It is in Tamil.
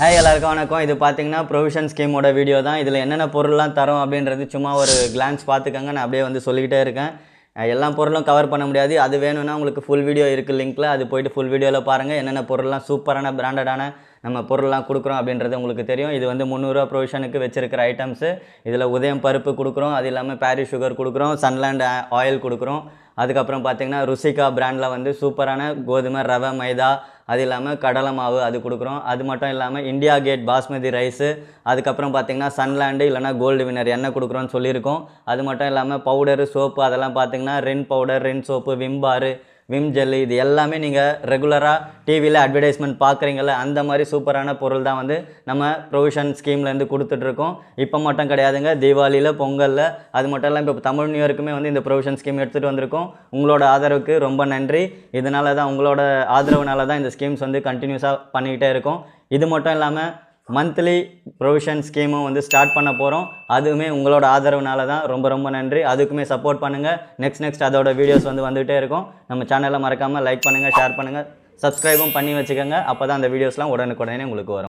ஹாய் எல்லாருக்கும் வணக்கம். இது பார்த்தீங்கன்னா ப்ரொவிஷன் ஸ்கீமோட வீடியோ தான். இதில் என்னென்ன பொருள்லாம் தரும் அப்படின்றது சும்மா ஒரு கிளான்ஸ் பார்த்துக்கங்க நான் அப்படியே வந்து சொல்லிக்கிட்டே இருக்கேன். எல்லா பொருளும் கவர் பண்ண முடியாது. அது வேணும்னா உங்களுக்கு ஃபுல் வீடியோ இருக்குது லிங்க்கில் அது போயிட்டு ஃபுல் வீடியோவில் பாருங்கள் என்னென்ன பொருள்லாம் சூப்பரான பிராண்டடான நம்ம பொருள்லாம் கொடுக்குறோம் அப்படின்றது உங்களுக்கு தெரியும். இது வந்து முந்நூறுரூவா ப்ரொவிஷனுக்கு வச்சிருக்கிற ஐட்டம்ஸு இதில் உதயம் பருப்பு கொடுக்குறோம். அது இல்லாமல் பாரிஸ் சுகர் கொடுக்குறோம். சன்லேண்ட் ஆயில் கொடுக்குறோம். அதுக்கப்புறம் பார்த்தீங்கன்னா ருசிகா பிராண்டில் வந்து சூப்பரான கோதுமை ரவை மைதா அது இல்லாமல் கடலை மாவு அது கொடுக்குறோம். அது மட்டும் இல்லாமல் இந்தியா கேட் பாஸ்மதி ரைஸு அதுக்கப்புறம் பார்த்திங்கன்னா சன்லேண்டு இல்லைனா கோல்டு வினர் எண்ணெய் கொடுக்குறோன்னு சொல்லியிருக்கோம். அது மட்டும் இல்லாமல் பவுடரு சோப்பு அதெல்லாம் பார்த்தீங்கன்னா Rin powder Rin soap Vim bar Vim gel இது எல்லாமே நீங்கள் ரெகுலராக டிவியில் அட்வர்டைஸ்மெண்ட் பார்க்குறீங்கள அந்த மாதிரி சூப்பரான பொருள் தான் வந்து நம்ம ப்ரொவிஷன் ஸ்கீம்லேருந்து கொடுத்துட்ருக்கோம் இப்போ மட்டும் கிடையாதுங்க தீபாவளியில் பொங்கலில் அது மட்டும் இல்லாமல் இப்போ தமிழ் நியூ இயருக்குமே வந்து இந்த ப்ரொவிஷன் ஸ்கீம் எடுத்துகிட்டு வந்திருக்கோம். உங்களோட ஆதரவுக்கு ரொம்ப நன்றி. இதனால தான் உங்களோட ஆதரவுனால தான் இந்த ஸ்கீம்ஸ் வந்து கண்டினியூஸாக பண்ணிக்கிட்டே இருக்கும். இது மட்டும் இல்லாமல் மந்த்லி ப்ரொவிஷன் ஸ்கீமும் வந்து ஸ்டார்ட் பண்ண போகிறோம் அதுவுமே உங்களோட ஆதரவுனால தான் ரொம்ப ரொம்ப நன்றி. அதுக்குமே சப்போர்ட் பண்ணுங்கள் நெக்ஸ்ட் நெக்ஸ்ட் அதோட வீடியோஸ் வந்து வந்துகிட்டே இருக்கும். நம்ம சேனலை மறக்காமல் லைக் பண்ணுங்கள் ஷேர் பண்ணுங்கள் சப்ஸ்கிரைபும் பண்ணி வச்சுக்கோங்க. அப்போ தான் அந்த வீடியோஸ்லாம் உடனுக்குடனே உங்களுக்கு வரும்.